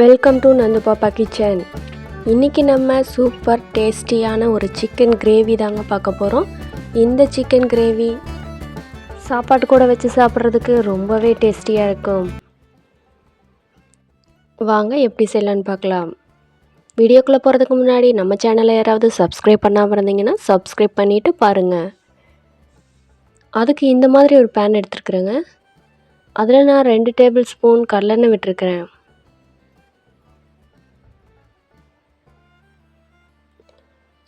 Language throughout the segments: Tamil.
வெல்கம் டு நந்து பாப்பா கிச்சன் இன்றைக்கி நம்ம சூப்பர் டேஸ்டியான ஒரு சிக்கன் கிரேவி தாங்க பார்க்க போகிறோம் இந்த சிக்கன் கிரேவி சாப்பாட்டு கூட வச்சு சாப்பிட்றதுக்கு ரொம்பவே டேஸ்டியாக இருக்கும். வாங்க எப்படி செய்யலான்னு பார்க்கலாம். வீடியோக்குள்ளே போகிறதுக்கு முன்னாடி நம்ம சேனலை யாராவது சப்ஸ்கிரைப் பண்ணாமல் இருந்தீங்கன்னா சப்ஸ்கிரைப் பண்ணிவிட்டு பாருங்கள் அதுக்கு இந்த மாதிரி ஒரு பேன் எடுத்துருக்குறேங்க. அதில் நான் ரெண்டு டேபிள் ஸ்பூன் கடலெண்ணெய் விட்டுருக்கிறேன்.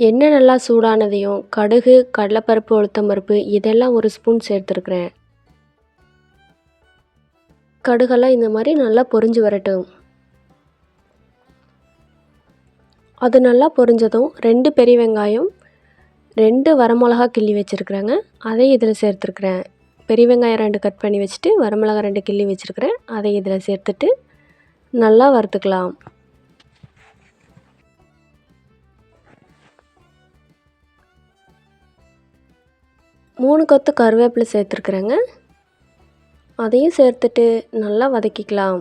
எண்ணெய் நல்லா சூடானதையும் கடுகு கடலைப்பருப்பு உளுத்தம்பருப்பு இதெல்லாம் ஒரு ஸ்பூன் சேர்த்துருக்குறேன். கடுகெல்லாம் இந்த மாதிரி நல்லா பொரிஞ்சு வரட்டும். அது நல்லா பொரிஞ்சதும் ரெண்டு பெரிய வெங்காயம் ரெண்டு வரமிளகா கிள்ளி வச்சுருக்குறேங்க. அதை இதில் சேர்த்துருக்குறேன். பெரிய வெங்காயம் ரெண்டு கட் பண்ணி வச்சுட்டு வரமிளகா ரெண்டு கிள்ளி வச்சுருக்குறேன். அதை இதில் சேர்த்துட்டு நல்லா வறுத்துக்கலாம். மூணு கொத்து கருவேப்பிலை சேர்த்துருக்குறேங்க. அதையும் சேர்த்துட்டு நல்லா வதக்கிக்கலாம்.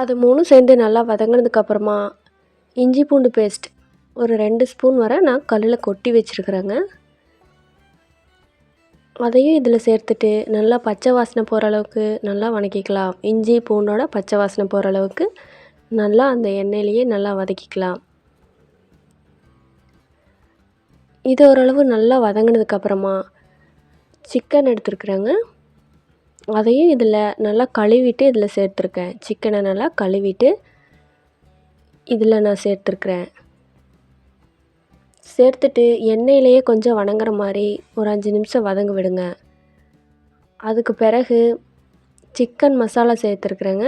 அது மூணும் சேர்ந்து நல்லா வதங்கினதுக்கப்புறமா இஞ்சி பூண்டு பேஸ்ட் ஒரு ரெண்டு ஸ்பூன் வரை நான் கல்லில் கொட்டி வச்சுருக்குறேங்க. அதையும் இதில் சேர்த்துட்டு நல்லா பச்சை வாசனை போகிற அளவுக்கு நல்லா வதக்கிக்கலாம் இஞ்சி பூண்டோட பச்சை வாசனை போகிற அளவுக்கு நல்லா அந்த எண்ணெயிலேயே நல்லா வதக்கிக்கலாம். இது ஓரளவு நல்லா வதங்கினதுக்கப்புறமா சிக்கன் எடுத்துருக்குறேங்க. அதையும் இதில் நல்லா கழுவிட்டு இதில் சேர்த்துருக்கேன். சிக்கனை நல்லா கழுவிட்டு இதில் நான் சேர்த்துருக்குறேன். சேர்த்துட்டு எண்ணெயிலேயே கொஞ்சம் வணங்குற மாதிரி ஒரு அஞ்சு நிமிஷம் வதங்க விடுங்க. அதுக்கு பிறகு சிக்கன் மசாலா சேர்த்துருக்குறேங்க.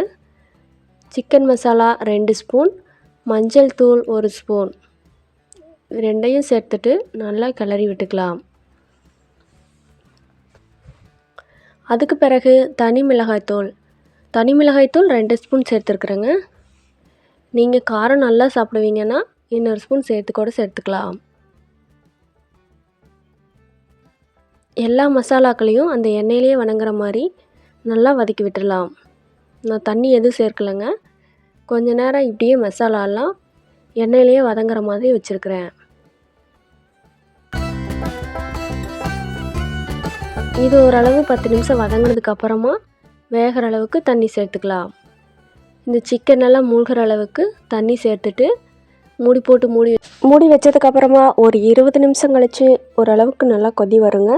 சிக்கன் மசாலா ரெண்டு ஸ்பூன் மஞ்சள் தூள் ஒரு ஸ்பூன். ரெண்டையும் சேர்த்துட்டு நல்லா கிளறி விட்டுக்கலாம். அதுக்கு பிறகு தனி மிளகாய்த்தூள் தனி மிளகாய்த்தூள் ரெண்டு ஸ்பூன் சேர்த்துருக்குறேங்க. நீங்கள் காரம் நல்லா சாப்பிடுவீங்கன்னா இன்னொரு ஸ்பூன் சேர்த்து கூட சேர்த்துக்கலாம். எல்லா மசாலாக்களையும் அந்த எண்ணெயிலேயே வணங்குற மாதிரி நல்லா வதக்கி விட்டுடலாம். நான் தண்ணி எதுவும் சேர்க்கலைங்க. கொஞ்ச நேரம் இப்படியே மசாலாலாம் எண்ணெயிலேயே வதங்குற மாதிரி வச்சுருக்கிறேன். இது ஓரளவு பத்து நிமிஷம் வதங்கினதுக்கு அப்புறமா வேகிற அளவுக்கு தண்ணி சேர்த்துக்கலாம். இந்த சிக்கன் எல்லாம் மூழ்கிற அளவுக்கு தண்ணி சேர்த்துட்டு மூடி போட்டு மூடி மூடி வச்சதுக்கப்புறமா ஒரு இருபது நிமிஷம் கழித்து ஓரளவுக்கு நல்லா கொதி வருங்க.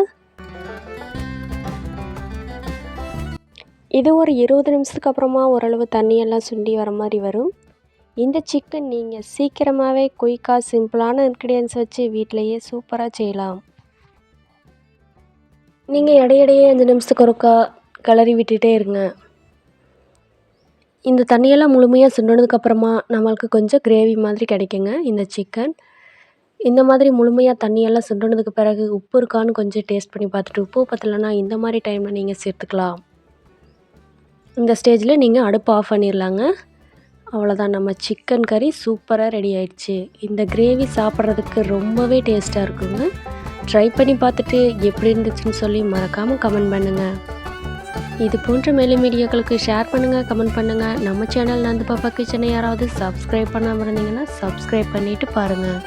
இது ஒரு இருபது நிமிஷத்துக்கு அப்புறமா ஓரளவு தண்ணியெல்லாம் சுண்டி வர மாதிரி வரும். இந்த சிக்கன் நீங்கள் சீக்கிரமாகவே குயிக்காக சிம்பிளான இன்க்ரீடியன்ஸ் வச்சு வீட்டிலையே சூப்பராக செய்யலாம். நீங்கள் இடையிடையே அஞ்சு நிமிஷத்துக்கு ஒருக்கா கிளறி விட்டுட்டே இருங்க. இந்த தண்ணியெல்லாம் முழுமையாக சுண்டினதுக்கப்புறமா நம்மளுக்கு கொஞ்சம் கிரேவி மாதிரி கிடைக்குங்க இந்த சிக்கன் இந்த மாதிரி முழுமையாக தண்ணியெல்லாம் சுண்டினதுக்கு பிறகு உப்பு இருக்கான்னு கொஞ்சம் டேஸ்ட் பண்ணி பார்த்துட்டு உப்பு பத்தலைன்னா இந்த மாதிரி டைமில் நீங்கள் சேர்த்துக்கலாம். இந்த ஸ்டேஜில் நீங்கள் அடுப்பு ஆஃப் பண்ணிடலாங்க அவ்வளோதான் நம்ம சிக்கன் கறி சூப்பராக ரெடி ஆயிடுச்சு. இந்த கிரேவி சாப்பிட்றதுக்கு ரொம்பவே டேஸ்ட்டாக இருக்குங்க. ட்ரை பண்ணி பார்த்துட்டு எப்படி இருந்துச்சுன்னு சொல்லி மறக்காமல் கமெண்ட் பண்ணுங்கள் இது போன்ற மேலும் மீடியாக்களுக்கு ஷேர் பண்ணுங்கள் கமெண்ட் பண்ணுங்கள் நம்ம சேனல் நந்து பாப்பா கிச்சனை யாராவது சப்ஸ்கிரைப் பண்ணாமல் இருந்தீங்கன்னா சப்ஸ்கிரைப் பண்ணிவிட்டு பாருங்கள்